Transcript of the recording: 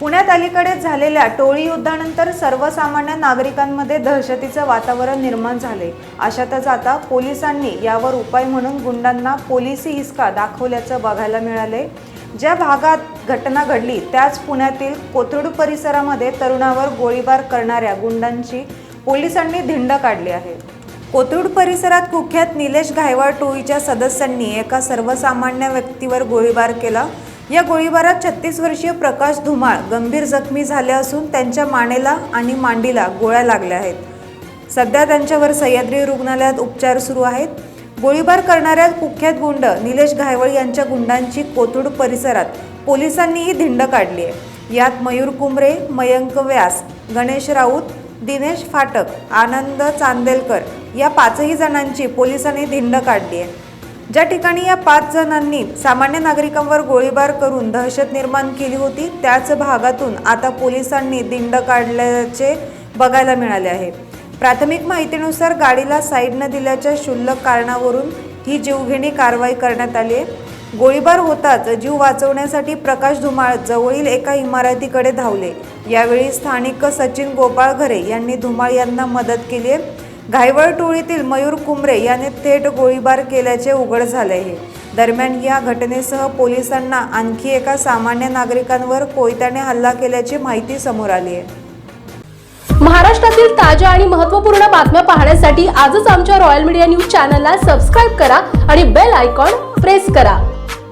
पुण्यात अलीकडेच झालेल्या टोळी युद्धानंतर सर्वसामान्य नागरिकांमध्ये दहशतीचं वातावरण निर्माण झाले. अशातच आता पोलिसांनी यावर उपाय म्हणून गुंडांना पोलिसी हिसका दाखवल्याचं बघायला मिळाले. ज्या भागात घटना घडली त्याच पुण्यातील कोथरूड परिसरामध्ये तरुणावर गोळीबार करणाऱ्या गुंडांची पोलिसांनी धिंड काढली आहे. कोथरूड परिसरात कुख्यात निलेश घायवाड टोळीच्या सदस्यांनी एका सर्वसामान्य व्यक्तीवर गोळीबार केला. या गोळीबारात छत्तीस वर्षीय प्रकाश धुमाळ गंभीर जखमी झाले असून त्यांच्या मानेला आणि मांडीला गोळ्या लागल्या आहेत. सध्या त्यांच्यावर सह्याद्री रुग्णालयात उपचार सुरू आहेत. गोळीबार करणाऱ्या कुख्यात गुंड निलेश घायवळ यांच्या गुंडांची कोथरूड परिसरात पोलिसांनीही धिंड काढली आहे. यात मयूर कुंबरे मयंक व्यास गणेश राऊत दिनेश फाटक आनंद चांदेलकर या पाचही जणांची पोलिसांनी धिंड काढली आहे. ज्या ठिकाणी या पाच जणांनी सामान्य नागरिकांवर गोळीबार करून दहशत निर्माण केली होती त्याच भागातून आता पोलिसांनी दिंड काढल्याचे बघायला मिळाले आहे. प्राथमिक माहितीनुसार गाडीला साईडनं दिल्याच्या क्षुल्लक कारणावरून ही जीवघेणी कारवाई करण्यात आली आहे. गोळीबार होताच जीव वाचवण्यासाठी प्रकाश धुमाळ जवळील एका इमारतीकडे धावले. यावेळी स्थानिक सचिन गोपाळ घरे यांनी धुमाळ यांना मदत केली आहे. घायवळ टोळीतील मयूर कुंबरे याने थेट गोळीबार केल्याचे उघड झाले आहे दरम्यान या घटनेसह पोलिसांना आणखी एका सामान्य नागरिकांवर कोयत्याने हल्ला केल्याची माहिती समोर आली आहे. महाराष्ट्रातील ताज्या आणि महत्त्वपूर्ण बातम्या पाहण्यासाठी आजच आमच्या रॉयल मीडिया न्यूज चॅनलला सबस्क्राईब करा आणि बेल आयकॉन प्रेस करा.